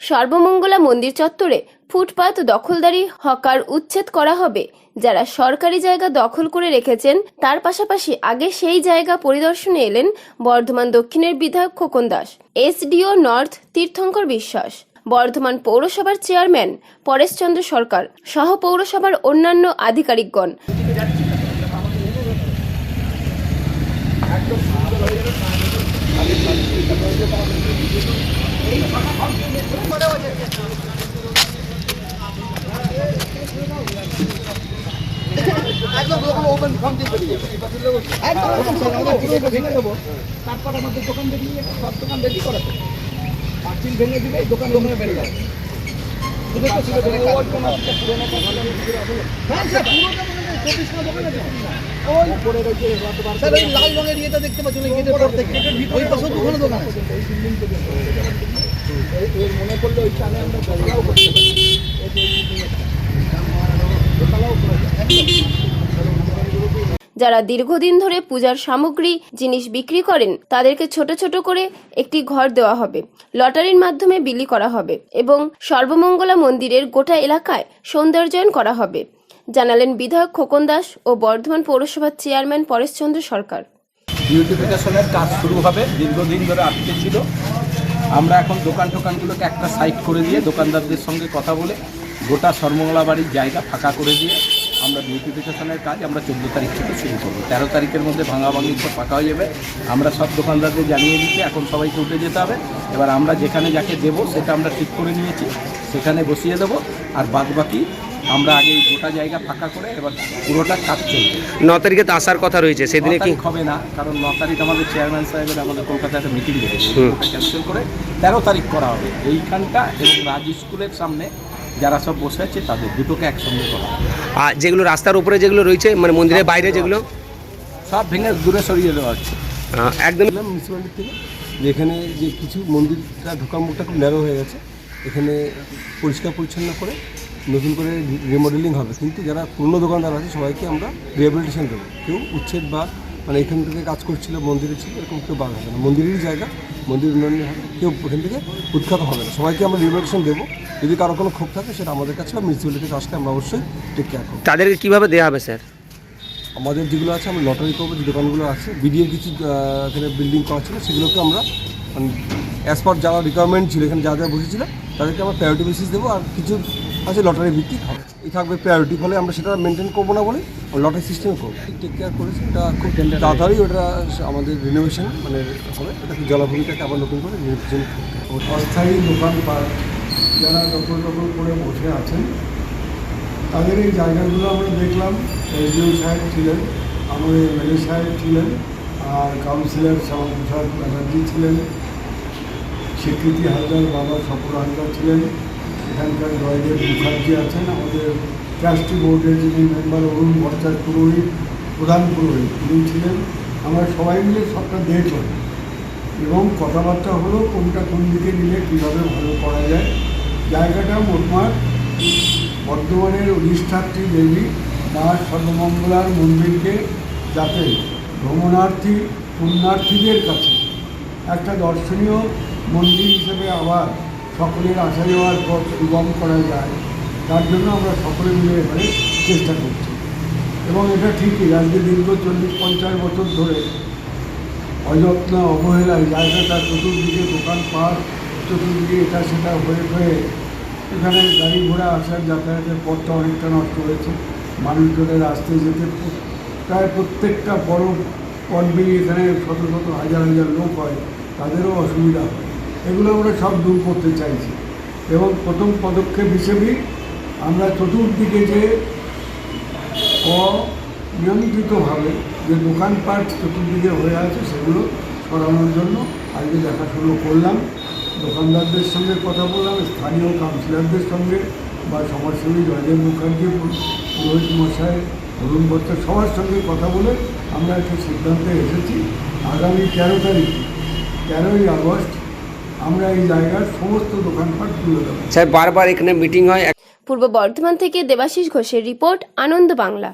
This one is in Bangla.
সর্বমঙ্গলা মন্দির চত্বরে ফুটপাত দখলদারি হকার উচ্ছেদ করা হবে। যারা সরকারি জায়গা দখল করে রেখেছেন, তার পাশাপাশি আগে সেই জায়গা পরিদর্শনে এলেন বর্ধমান দক্ষিণের বিধায়ক খোকন দাস, এসডিও নর্থ তীর্থঙ্কর বিশ্বাস, বর্ধমান পৌরসভার চেয়ারম্যান পরেশচন্দ্র সরকার সহ পৌরসভার অন্যান্য আধিকারিকগণ। তারপর আমাদের দোকান বেরিয়ে সব দোকান রেডি করা পাঁচিল ভেঙে দিলে দোকান দোকানে বেড়ে হ্যাঁ মানে লাল রঙের ইয়েটা দেখতে পাচ্ছেন ওই পাশে মনে করলে ওই চালে আমরা দোকানও করতে পারি যারা দীর্ঘদিন ধরে পূজার সামগ্রী, জিনিস বিক্রি করেন, তাদেরকে ছোট ছোট করে একটি ঘর দেওয়া হবে, লটারির মাধ্যমে বিলি করা হবে এবং সর্বমঙ্গলা মন্দিরের গোটা এলাকায় সৌন্দর্যায়ন করা হবে। জানালেন বিধায়ক খোকন দাস ও বর্ধমান পৌরসভার চেয়ারম্যান পরেশচন্দ্র সরকার। বিউটিফিকেশনের কাজ শুরু হবে, দীর্ঘদিন ধরে আটকে ছিল। আমরা এখন দোকান টোকানগুলোকে একটা সাইড করে দিয়ে দোকানদারদের সঙ্গে কথা বলে গোটা সর্বমঙ্গলা বাড়ির জায়গা ফাঁকা করে দিয়ে আমরা বিউটিফিকেশনের কাজ আমরা চোদ্দ তারিখ থেকে শুরু করব। তেরো তারিখের মধ্যে ভাঙা ভাঙি সব ফাঁকা হয়ে যাবে। আমরা সব দোকানদারদের জানিয়ে দিচ্ছি এখন সবাইকে উঠে যেতে হবে। এবার আমরা যেখানে যাকে দেবো সেটা আমরা ঠিক করে নিয়েছি। সেখানে বসিয়ে দেবো। আর বাদ বাকি আমরা আগে গোটা জায়গা ফাঁকা করে এবার পুরোটা কাজ চলবে। ন তারিখে তো আসার কথা রয়েছে সেদিনে কি? হবে না কারণ ন তারিখ আমাদের চেয়ারম্যান সাহেবের আমাদের কলকাতায় একটা মিটিং। ওটা ক্যান্সেল করে তেরো তারিখ করা হবে। এইখানটা এবং রাজ স্কুলের সামনে যারা সব বসে আছে তাদের দুটোকে একসঙ্গে করা। আর যেগুলো রাস্তার উপরে যেগুলো রয়েছে মানে মন্দিরের বাইরে যেগুলো? সব ভেঙে দূরে সরিয়ে দেওয়া হচ্ছে। একদম। মিউনিসিপ্যালিটি থেকে যে এখানে যে কিছু মন্দিরটা ঢোকার মুখটা খুব ন্যারো হয়ে গেছে এখানে পরিষ্কার পরিচ্ছন্ন করে নতুন করে রিমডেলিং হবে। কিন্তু যারা পুরনো দোকানদার আছে সবাইকে আমরা রিহ্যাবিলিটেশন দেবো। কেউ উচ্ছেদ বা মানে এখান থেকে কাজ করছিল মন্দিরে ছিল এরকম কেউ বাদ হবে না। মন্দিরেরই জায়গা মন্দির উন্নয়ন হবে কেউ এখান থেকে উৎখাত হবে না। সবাইকে আমরা রিহ্যাবিলিটেশন দেবো। যদি কারও কোনো ক্ষোভ থাকে সেটা আমাদের কাছে বা মিউনিসিপ্যালিটির কাছে আমরা অবশ্যই টেক কেয়ার করব। তাদেরকে কীভাবে দেওয়া হবে স্যার? আমাদের যেগুলো আছে আমরা লটারি করব যে দোকানগুলো আছে বিডিএর কিছু এখানে বিল্ডিং করা ছিল সেগুলোকে আমরা অ্যাজ পার যারা রিকোয়ারমেন্ট ছিল এখানে যা যা বসেছিল তাদেরকে আমরা প্রায়োরিটি বেসিস দেবো। আর কিছু আছে লটারি ভিত্তিক হবে। এই থাকবে প্রায়োরিটি ফলে আমরা সেটা মেনটেন করব না বলে লটারি সিস্টেমে করব। টেক কেয়ার করেছি এটা খুব তাড়াতাড়ি ওটা আমাদের রিনোভেশন মানে হবে এটা জলাভূমিটাকে আবার নতুন করে রিনোভেশন অস্থায়ী দোকানপাট যারা দখল দখল করে বসে আছেন তাদের এই জায়গাগুলো আমরা দেখলাম এসডিও সাহেব ছিলেন আমাদের এমএলএ সাহেব ছিলেন আর কাউন্সিলর শ্যামাপ্রসাদ ব্যানার্জি ছিলেন স্বীকৃতি হালদার বাবা সফর হালদার ছিলেন এখানকার জয়দেব মুখার্জি আছেন, আমাদের ট্রাস্টি বোর্ডের যিনি মেম্বার অরুণ ভট্টাচার্য পুরোহিত প্রধান পুরোহিত উনি ছিলেন। আমরা সবাই মিলে সবটা দেখলাম। এবং কথাবার্তা হলো, কোনটা কোন দিকে নিলে কীভাবে ভালো করা যায়। জায়গাটা মোটমাট বর্ধমানের অধিষ্ঠাত্রী দেবী মা সর্বমঙ্গলার মন্দিরকে যাতে ভ্রমণার্থী, পুণ্যার্থীদের কাছে একটা দর্শনীয় মন্দির হিসেবে আবার সকলের আসা যাওয়ার পথ সুগম করা যায়, তার জন্য আমরা সকলে মিলে এবারে চেষ্টা করছি। এবং এটা ঠিকই, আজকে দীর্ঘ চল্লিশ পঞ্চাশ বছর ধরে অযত্ন, অবহেলায় জায়গাটা চতুর্দিকে, দোকান দোকানপাট চতুর্দিকে এটা সেটা হয়ে হয়ে এখানে গাড়ি ঘোড়া আসার যাতায়াতের পথটা অনেকটা নষ্ট হয়েছে। মানুষজনের আসতে যেতে প্রায় প্রত্যেকটা বড় পণ্যে এখানে শত শত হাজার হাজার লোক হয়, তাদেরও অসুবিধা হয়। এগুলো আমরা সব দূর করতে চাইছি। এবং প্রথম পদক্ষেপ হিসেবেই আমরা চতুর্দিকে যে অনিয়ন্ত্রিতভাবে যে দোকানপাট চতুর্দিকে হয়ে আছে, সেগুলো সরানোর জন্য আজকে দেখাশুনো করলাম। দোকানদারদের সঙ্গে কথা বললাম, স্থানীয় কাউন্সিলরদের সঙ্গে বা সমাজসেবী জয়দেব মুখার্জি, পুরোহিত মশাই, অরুণ ভট্টাচার্য সবার সঙ্গে কথা বলে আমরা একটা সিদ্ধান্তে এসেছি। আগামী তেরো তারিখ, তেরোই আগস্ট আমরা এই জায়গার সমস্ত দোকানপাট তুলে দেবো। স্যার বারবার এখানে মিটিং হয়। পূর্ব বর্ধমান থেকে দেবাশিস ঘোষের রিপোর্ট আনন্দ বাংলা।